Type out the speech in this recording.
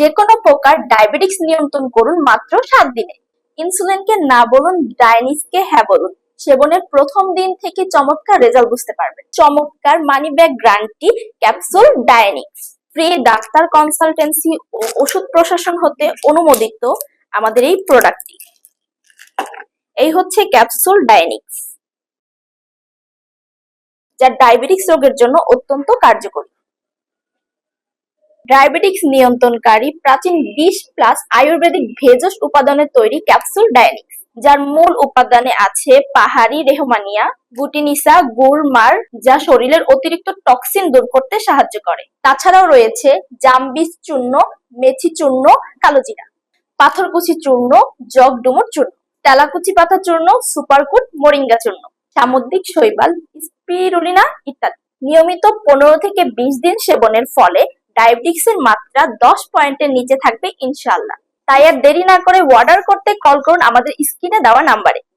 যে কোনো প্রকার ডায়াবেটিক্স নিয়ন্ত্রণ করুন মাত্র সাত দিনে। ইনসুলিনকে না বলুন, ডায়ানিসকে হ্যাঁ বলুন। সেবনের প্রথম দিন থেকে চমৎকার রেজাল্ট বুঝতে পারবেন। চমৎকার মানি ব্যাগ গ্রান্টি, ক্যাপসুল, ডায়ানিক্স। ফ্রি ডাক্তার কনসালটেন্সি ও ওষুধ প্রশাসন হতে অনুমোদিত আমাদের এই প্রোডাক্টটি। এই হচ্ছে ক্যাপসুল, ডায়ানিক্স, যা ডায়াবেটিক্স রোগের জন্য অত্যন্ত কার্যকরী। ডায়াবেটিক্স নিয়ন্ত্রণকারী প্রাচীন বিশ প্লাস আয়ুর্বেদিক ভেষজ উপাদানে তৈরি ক্যাপসুল ডায়ানিক্স যার মূল উপাদানে আছে পাহাড়ি রেহমানিয়া, গুটিনিসা গুড়মার যা শরীরের অতিরিক্ত টক্সিন দূর করতে সাহায্য করে। তাছাড়াও রয়েছে জামবিস চূর্ণ, মেথি চূর্ণ, কালোজিরা, পাথরকুচি চূর্ণ জগ ডুমুর চূর্ণ, তেলাকুচি পাতা চূর্ণ, সুপারকুট, মোরিঙ্গা চূর্ণ, সামুদ্রিক শৈবাল, স্পিরুলিনা ইত্যাদি। নিয়মিত পনেরো থেকে বিশ দিন সেবনের ফলে ডায়াবেটিক্সের মাত্রা দশ পয়েন্টের নিচে থাকবে ইনশাল্লাহ তাই আর দেরি না করে অর্ডার করতে কল করুন আমাদের স্ক্রিনে দেওয়া নাম্বারে